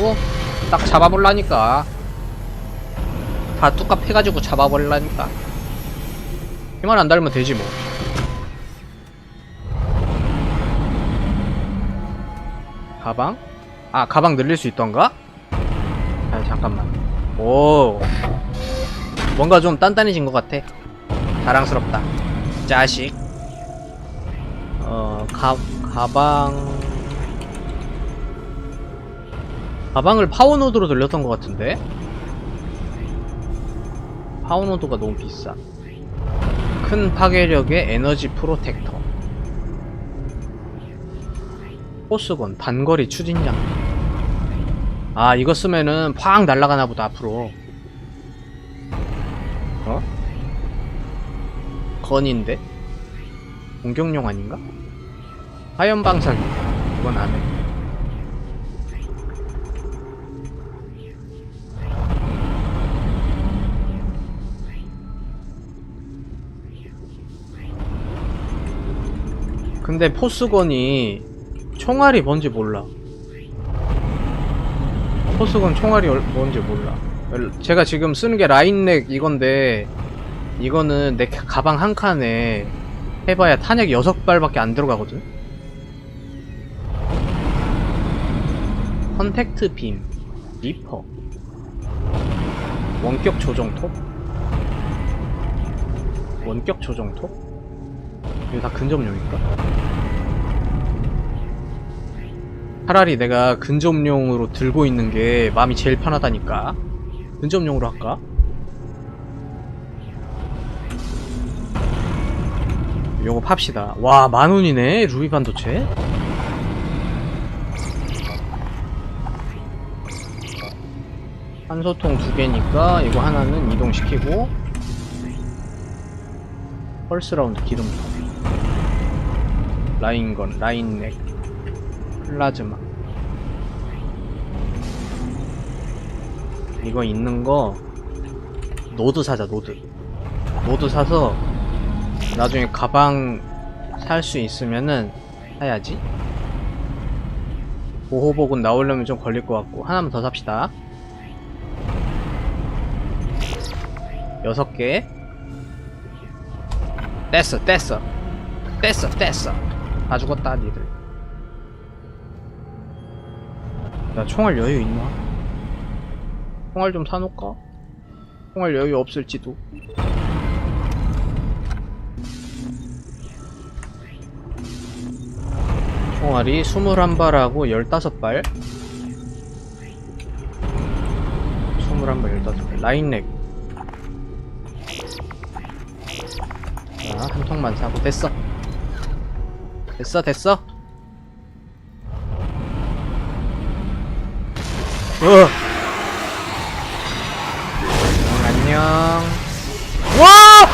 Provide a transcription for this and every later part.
해가지고 딱 잡아볼라니까. 다 뚜껑 해가지고 잡아볼라니까. 힘만 안 달면 되지 뭐. 가방? 아 가방 늘릴 수 있던가? 아 잠깐만. 오. 뭔가 좀 단단해진 것 같아. 자랑스럽다. 자식. 어 가, 가방 가방을 파워노드로 돌렸던 것 같은데? 파워노드가 너무 비싸 큰 파괴력의 에너지 프로텍터. 포스건 단거리 추진장. 아 이거 쓰면은 팍 날아가나 보다 앞으로. 어? 건인데? 공격용 아닌가? 화염 방사기. 이건 안 해 근데 포스건이 총알이 뭔지 몰라. 포스건 총알이 얼- 뭔지 몰라. 제가 지금 쓰는 게 라인넥 이건데 이거는 내 가방 한 칸에 해봐야 탄약 6발밖에 안 들어가거든? 컨택트 빔 리퍼 원격 조정톱? 원격 조정톱 이거 다 근접용인가? 차라리 내가 근접용으로 들고 있는 게 마음이 제일 편하다니까 근접용으로 할까? 요거 팝시다 와 만원이네 루비 반도체 한소통 두 개니까 이거 하나는 이동시키고 펄스 라운드 기름통 라인건 라인넥 플라즈마. 이거 있는 거 노드 사자 노드. 노드 사서 나중에 가방 살 수 있으면은 사야지. 보호복은 나오려면 좀 걸릴 것 같고 하나만 더 삽시다. 여섯 개. 뗐어 뗐어. 뗐어 뗐어 다 죽었다 니들. 야 총알 여유 있나? 총알 좀 사놓을까? 총알 여유 없을지도. 총알이 21발하고 15발? 21발 15발. 라인렉. 자, 한 통만 사고 됐어 됐어 됐어 어. 응, 안녕 와!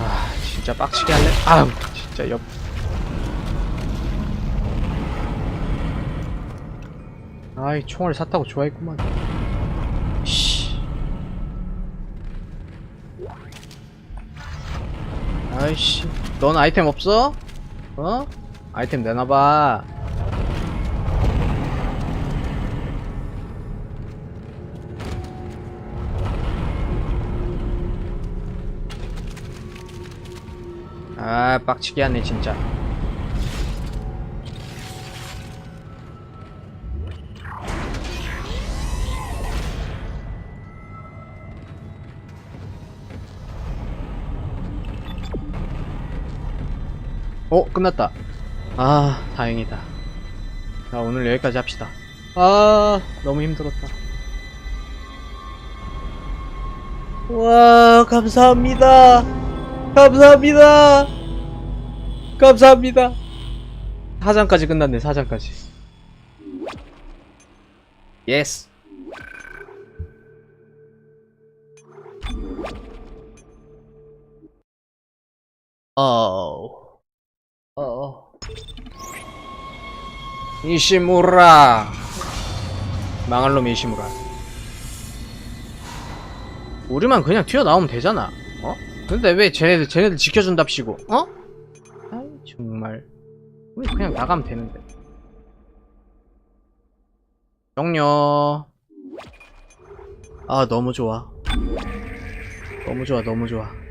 아 진짜 빡치게 할래? 아우 진짜 옆 아이 총알 샀다고 좋아했구만 아이씨 넌 아이템 없어? 어? 아이템 내놔봐 아 빡치게 하네 진짜 어 끝났다. 아 다행이다. 자 오늘 여기까지 합시다. 아 너무 힘들었다. 와 감사합니다. 감사합니다. 감사합니다. 사장까지 끝났네 사장까지. 예스 어우 어. 이시무라. 망할 놈 이시무라. 우리만 그냥 튀어나오면 되잖아. 어? 근데 왜 쟤네들 쟤네들 지켜준답시고? 어? 아이 정말. 그냥 나가면 되는데. 영녀. 아, 너무 좋아. 너무 좋아, 너무 좋아.